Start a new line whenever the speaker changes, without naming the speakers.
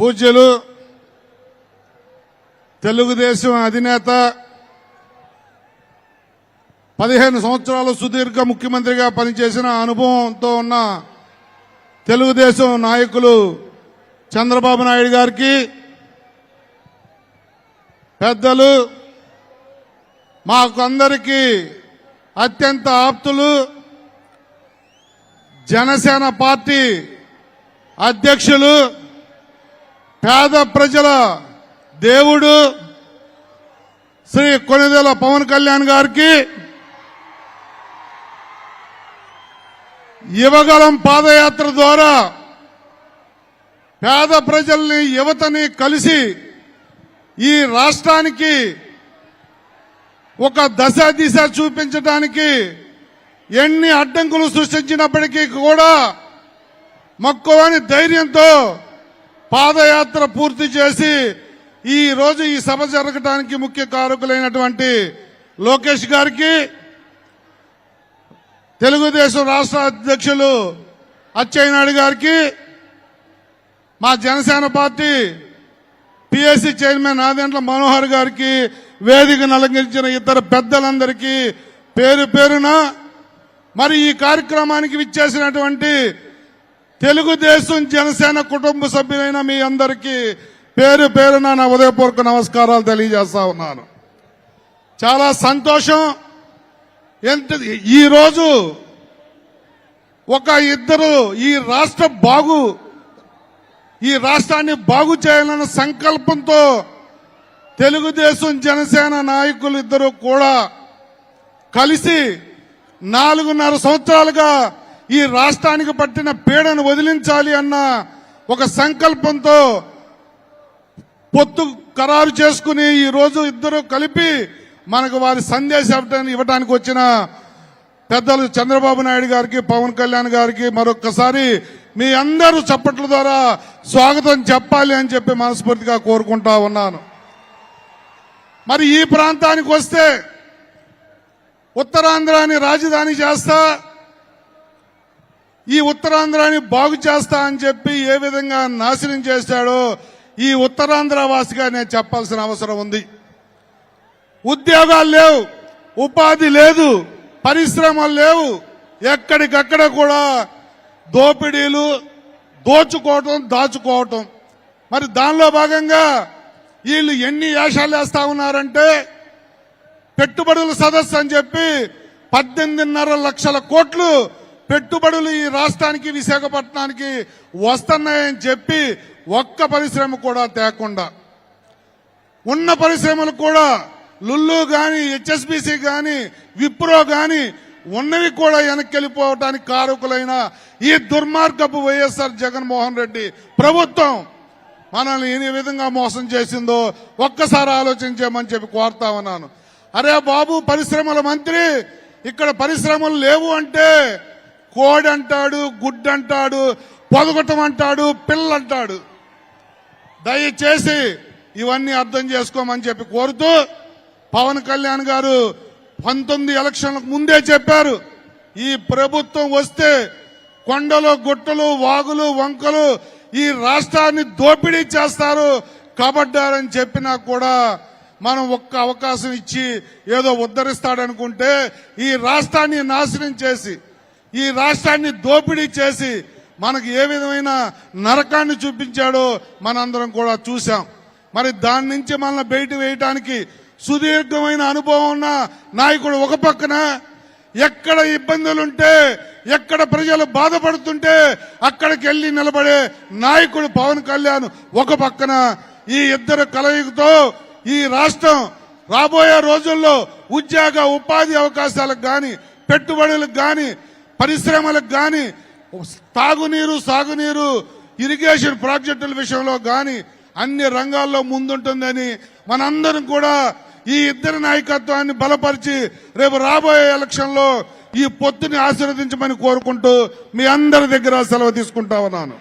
పూజ్యులు తెలుగుదేశం అధినేత పదిహేను సంవత్సరాలు సుదీర్ఘ ముఖ్యమంత్రిగా పనిచేసిన అనుభవంతో ఉన్న తెలుగుదేశం నాయకులు చంద్రబాబు నాయుడు గారికి పెద్దలు మాకు అందరికీ అత్యంత ఆప్తులు జనసేన పార్టీ అధ్యక్షులు పేద ప్రజల దేవుడు శ్రీ కొనిదెల పవన్ కళ్యాణ్ గారికి యువగలం పాదయాత్ర ద్వారా పేద ప్రజల్ని యువతని కలిసి ఈ రాష్ట్రానికి ఒక దశ దిశ చూపించడానికి ఎన్ని అడ్డంకులు సృష్టించినప్పటికీ కూడా మక్కువని ధైర్యంతో పాదయాత్ర పూర్తి చేసి ఈ రోజు ఈ సభ జరగడానికి ముఖ్య కారకులైనటువంటి లోకేష్ గారికి తెలుగుదేశం రాష్ట్ర అధ్యక్షులు అచ్చెన్నాయుడు గారికి మా Janasena party PSC chairman Nadendla Manohar గారికి వేదిక నలంకరించిన ఇద్దరు పెద్దలందరికీ పేరు పేరున మరి ఈ కార్యక్రమానికి విచ్చేసినటువంటి తెలుగుదేశం జనసేన కుటుంబ సభ్యులైన మీ అందరికీ పేరు పేరున నా ఉదయపూర్వక నమస్కారాలు తెలియజేస్తా ఉన్నాను. చాలా సంతోషం. ఎంత ఈ రోజు ఒక ఇద్దరు ఈ రాష్ట్ర బాగు ఈ రాష్ట్రాన్ని బాగు చేయాలన్న సంకల్పంతో తెలుగుదేశం జనసేన నాయకులు ఇద్దరు కూడా కలిసి నాలుగున్నర సంవత్సరాలుగా ఈ రాష్ట్రానికి పట్టిన పీడను వదిలించాలి అన్న ఒక సంకల్పంతో పొత్తు ఖరారు చేసుకుని ఈ రోజు ఇద్దరు కలిపి మనకు వారి సందేశం ఇవ్వటానికి- ఇవ్వటానికి వచ్చిన పెద్దలు చంద్రబాబు నాయుడు గారికి పవన్ కళ్యాణ్ గారికి మరొక్కసారి మీ అందరూ చప్పట్ల ద్వారా స్వాగతం చెప్పాలి అని చెప్పి మనస్ఫూర్తిగా కోరుకుంటా ఉన్నాను. మరి ఈ ప్రాంతానికి వస్తే ఉత్తరాంధ్రాని రాజధాని చేస్తా ఈ ఉత్తరాంధ్రాన్ని బాగు చేస్తా అని చెప్పి ఏ విధంగా నాశనం చేశాడో ఈ ఉత్తరాంధ్ర వాసిగా నేను చెప్పాల్సిన అవసరం ఉంది. ఉద్యోగాలు లేవు ఉపాధి లేదు పరిశ్రమలు లేవు ఎక్కడికక్కడ కూడా దోపిడీలు దోచుకోవటం దాచుకోవటం. మరి దానిలో భాగంగా వీళ్ళు ఎన్ని యాషాలు వేస్తా ఉన్నారంటే పెట్టుబడుల సదస్సు అని చెప్పి పద్దెనిమిదిన్నర లక్షల కోట్లు పెట్టుబడులు ఈ రాష్ట్రానికి విశాఖపట్నానికి వస్తున్నాయని చెప్పి ఒక్క పరిశ్రమ కూడా తేకుండా. ఉన్న పరిశ్రమలు కూడా లుల్లు గాని హెచ్ఎస్బిసి గాని విప్రో గాని ఉన్నవి కూడా వెనక్కి వెళ్ళిపోవటానికి కారకులైన ఈ దుర్మార్గపు వైఎస్ఆర్ జగన్మోహన్ రెడ్డి ప్రభుత్వం మనల్ని ఏ విధంగా మోసం చేసిందో ఒక్కసారి ఆలోచించామని చెప్పి కోరుతా ఉన్నాను. అరే బాబు పరిశ్రమల మంత్రి ఇక్కడ పరిశ్రమలు లేవు అంటే కోడి అంటాడు అంటాడు పొదగటం అంటాడు పిల్లంటాడు. దయచేసి ఇవన్నీ అర్థం చేసుకోమని చెప్పి కోరుతూ పవన్ కళ్యాణ్ గారు పంతొమ్మిది ఎలక్షన్లకు ముందే చెప్పారు ఈ ప్రభుత్వం వస్తే కొండలు గుట్టలు వాగులు వంకలు ఈ రాష్ట్రాన్ని దోపిడీ చేస్తారు కబడ్డారని చెప్పినా కూడా మనం ఒక్క అవకాశం ఇచ్చి ఏదో ఉద్ధరిస్తాడనుకుంటే ఈ రాష్ట్రాన్ని నాశనం చేసి ఈ రాష్ట్రాన్ని దోపిడీ చేసి మనకు ఏ విధమైన నరకాన్ని చూపించాడో మనందరం కూడా చూశాం. మరి దాని నుంచి మనల్ని బయట వేయటానికి సుదీర్ఘమైన అనుభవం ఉన్న నాయకుడు ఒక పక్కన ఎక్కడ ఇబ్బందులుంటే ఎక్కడ ప్రజలు బాధపడుతుంటే అక్కడికి వెళ్ళి నిలబడే నాయకుడు పవన్ కళ్యాణ్ ఒక పక్కన ఈ ఇద్దరు కలయికతో ఈ రాష్ట్రం రాబోయే రోజుల్లో ఉద్యోగ ఉపాధి అవకాశాలకు కానీ పెట్టుబడులకు కానీ పరిశ్రమలకు కానీ తాగునీరు సాగునీరు ఇరిగేషన్ ప్రాజెక్టుల విషయంలో కానీ అన్ని రంగాల్లో ముందుంటుందని మనందరం కూడా ఈ ఇద్దరి నాయకత్వాన్ని బలపరిచి రేపు రాబోయే ఎలక్షన్లో ఈ పొత్తుని ఆశీర్వదించమని కోరుకుంటూ మీ అందరి దగ్గర సెలవు తీసుకుంటా ఉన్నాను.